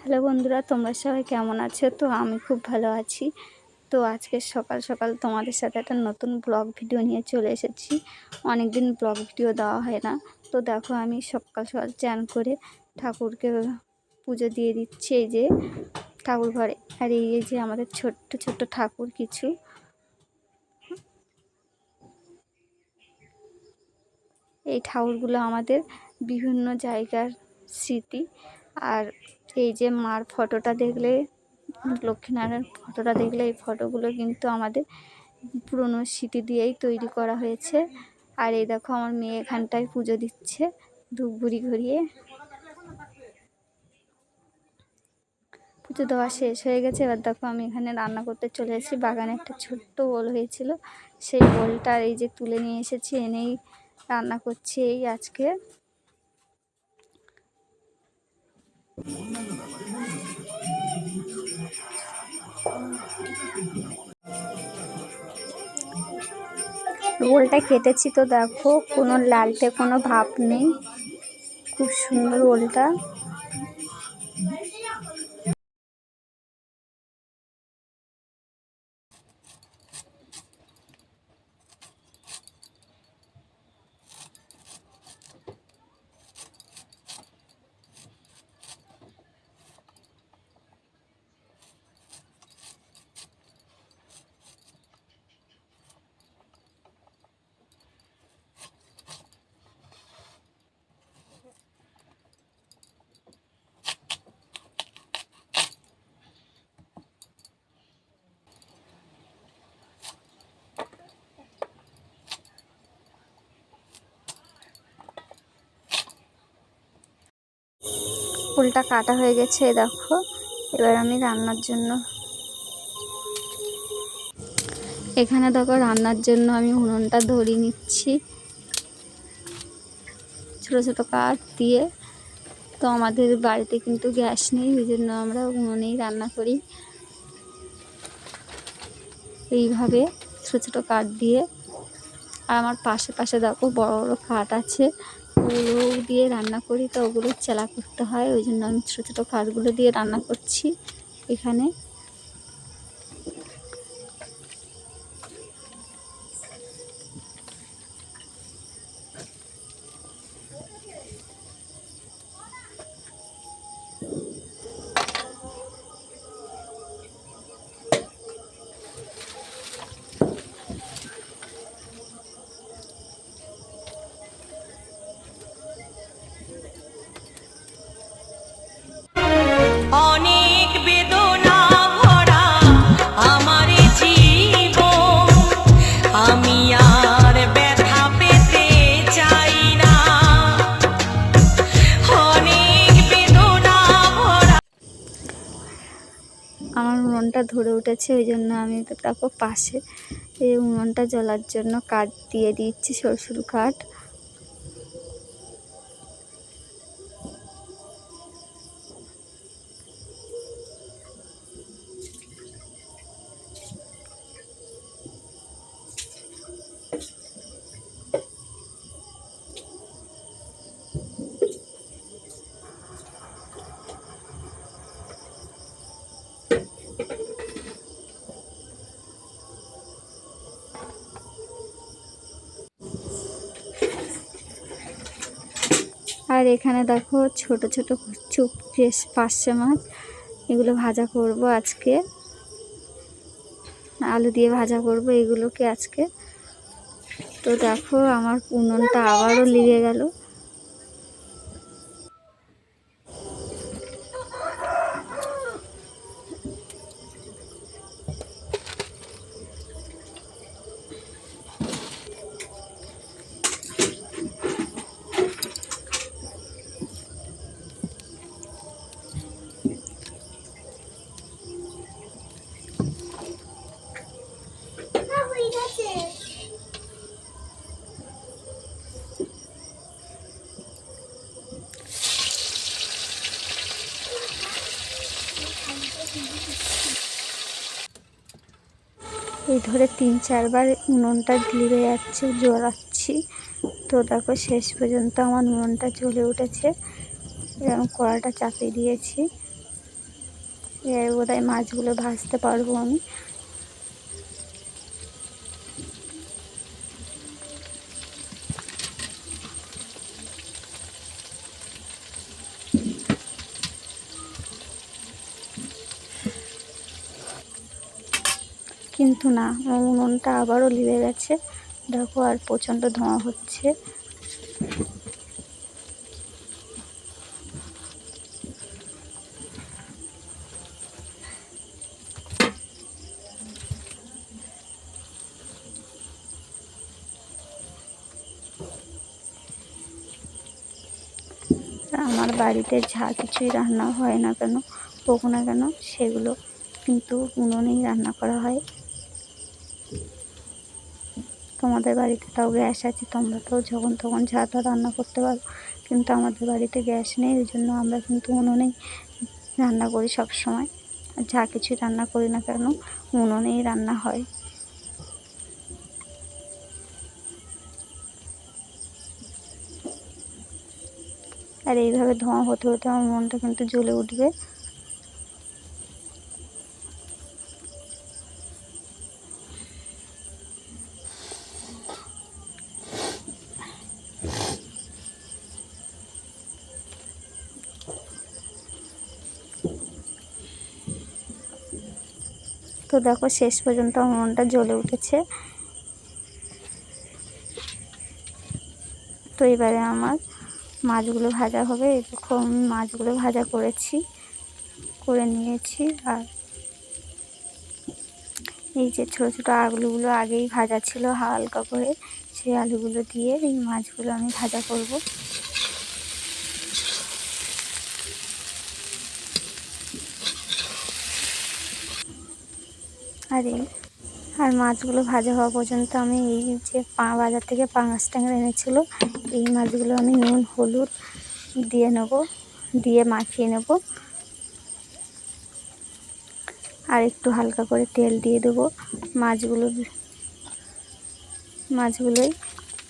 Hello বন্ধুরা, তোমরা সবাই কেমন আছো? তো আমি খুব ভালো আছি। তো আজকে সকাল সকাল তোমাদের সাথে একটা নতুন ব্লগ ভিডিও নিয়ে চলে এসেছি। অনেক দিন ব্লগ ভিডিও দেওয়া হয় না। তো দেখো আমি সকাল সকাল চান করে ঠাকুরকে পুজো দিয়ে দিচ্ছি। এই যে ঠাকুর ঘরে। আর এই যে আমাদের ছোট্ট ছোট্ট ঠাকুর কিছু। এই ঠাকুরগুলো আমাদের বিভিন্ন জায়গার স্মৃতি। আর এই যে মার ফটোটা দেখলে লক্ষ্মীনারায়ণ ফটোটা দেখলে এই ফটোগুলো কিন্তু আমাদের পুরনো স্মৃতি দিয়েই তৈরি করা হয়েছে। আর এই দেখো, আমার মেয়ে এখানটায় পুজো দিচ্ছে ধূপ ঘুরি ঘুরিয়ে। পুজো দেওয়া শেষ হয়ে গেছে। এবার দেখো, আমি এখানে রান্না করতে চলে এসেছি। বাগানে একটা ছোট্ট ওল হয়েছিল। সেই ওলটা এই যে তুলে নিয়ে এসেছি, এনেই রান্না করছি এই আজকে। রোলটা কেটেছি তো দেখো, কোনো লালটে কোনো ভাব নেই। খুব সুন্দর রোলটা। ফুলটা কাটা হয়ে গেছে দেখো। এবার আমি রান্নার জন্য এখানে দেখো, রান্নার জন্য আমি উনুনটা ধরিয়ে নিচ্ছি। ছোটো ছোটো কাঠ দিয়ে। তো আমাদের বাড়িতে কিন্তু গ্যাস নেই, ওই জন্য আমরা উনুনেই রান্না করি। এইভাবে ছোটো ছোটো কাঠ দিয়ে। আর আমার পাশে পাশে দেখো বড় বড় কাঠ আছে। ওগুলো দিয়ে রান্না করি, তো ওগুলো চালা করতে হয়, ওই জন্য আমি ছোটো ছোটো কাঠগুলো দিয়ে রান্না করছি এখানে। উঠেছে, ওই জন্য আমি তো তারপর পাশে এই উনুনটা জ্বলার জন্য কাঠ দিয়ে দিচ্ছি সরু সরু কাঠ। আর এখানে দেখো ছোট ছোট চুপ পার্শে মাছ। এগুলো ভাজা করব আজকে। আলু দিয়ে ভাজা করব এগুলোকে আজকে। তো দেখো আমার উনুনটা আবারও লিগে গেল। এই ধরে তিন চারবার উনুনটা ধীরে যাচ্ছে জ্বলাচ্ছি তো দেখো শেষ পর্যন্ত আমার উনুনটা জ্বলে উঠেছে। এবং কড়াটা চাপিয়ে দিয়েছি। এবার বোধহয় মাছগুলো ভাজতে পারব আমি। কিন্তু না উনুনটা আবারও লিবে গেছে। দেখো আর প্রচণ্ড ধোঁয়া হচ্ছে। আমার বাড়িতে যা কিছুই রান্না হয় না কেন, হোক না কেন, সেগুলো কিন্তু উনুনেই রান্না করা হয়। তোমাদের বাড়িতে তাও গ্যাস আছে, তোমরা তো যখন তখন তা রান্না করতে পারো। কিন্তু আমাদের বাড়িতে গ্যাস নেই ওই জন্য আমরা কিন্তু উনুনেই রান্না করি সব সময়। যা কিছু রান্না করি না কেন উনুনেই রান্না হয়। আর এইভাবে ধোঁয়া হতে হতে আমার মনটা কিন্তু জ্বলে উঠবে। তো দেখো শেষ পর্যন্ত আমার মনটা জ্বলে উঠেছে। তো এবারে আমার মাছগুলো ভাজা হবে। এরকম আমি মাছগুলো ভাজা করেছি, করে নিয়েছি আর এই যে ছোটো ছোটো আলুগুলো আগেই ভাজা ছিল হালকা করে, সেই আলুগুলো দিয়ে এই মাছগুলো আমি ভাজা করব। আর এই আর মাছগুলো ভাজা হওয়া পর্যন্ত আমি এই যে পা, বাজার থেকে পাঙাশ ট্যাংরা এনেছিল, এই মাছগুলো আমি নুন, হলুদ দিয়ে নেব, দিয়ে মাখিয়ে নেব। আর একটু হালকা করে তেল দিয়ে দেবো। মাছগুলো, মাছগুলোই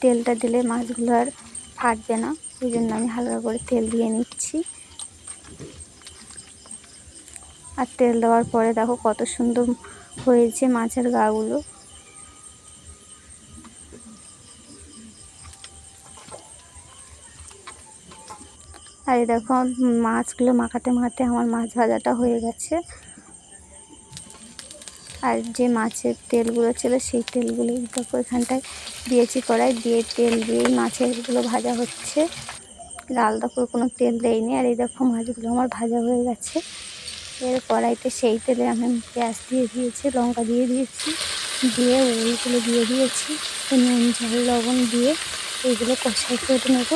তেলটা দিলে মাছগুলো আর ফাটবে না, ওই জন্য আমি হালকা করে তেল দিয়ে নিচ্ছি। আর তেল দেওয়ার পরে দেখো কত সুন্দর হয়েছে মাছের গাগুলো। আর দেখো, মাছগুলো মাখাতে মাখাতে আমার মাছ ভাজাটা হয়ে গেছে। আর যে মাছের তেলগুলো ছিল, সেই তেলগুলো দেখো এখানটায় দিয়েছি কড়াই, দিয়ে তেল দিয়েই মাছেরগুলো ভাজা হচ্ছে। আলাদা করে কোনো তেল দেয়নি। আর এই দেখো মাছগুলো আমার ভাজা হয়ে গেছে। এর কড়াইতে সেই তেলে আমি পেঁয়াজ দিয়ে দিয়েছি, লঙ্কা দিয়ে দিয়েছি, দিয়ে ওইগুলো দিয়ে দিয়েছি, নুন, ঝাল, লবণ দিয়ে এইগুলো কষাই করে নেব।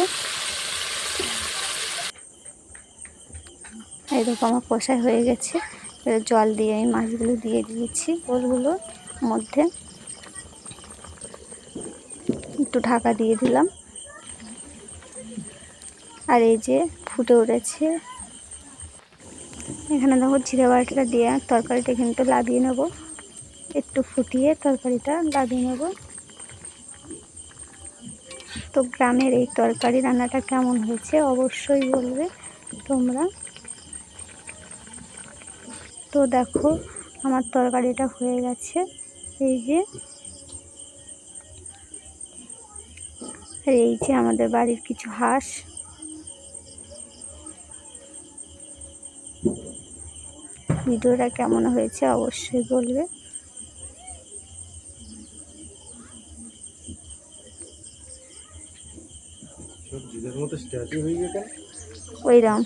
এরকম আমার কষাই হয়ে গেছে। জল দিয়ে আমি মাছগুলো দিয়ে দিয়েছি ওলগুলোর মধ্যে একটু ঢাকা দিয়ে দিলাম। আর এই যে ফুটে উঠেছে এখানে দেখো জিরে বাটিটা দিয়ে তরকারিটা কিন্তু লাভিয়ে নেব। একটু ফুটিয়ে তরকারিটা লাভিয়ে নেব। তো গ্রামের এই তরকারি রান্নাটা কেমন হয়েছে অবশ্যই বলবে তোমরা। তো দেখো আমার তরকারিটা হয়ে গেছে। এই যে, আর এই যে আমাদের বাড়ির কিছু হাঁস। ভিডিওটা কেমন হয়েছে অবশ্যই বলবে। ওইরকম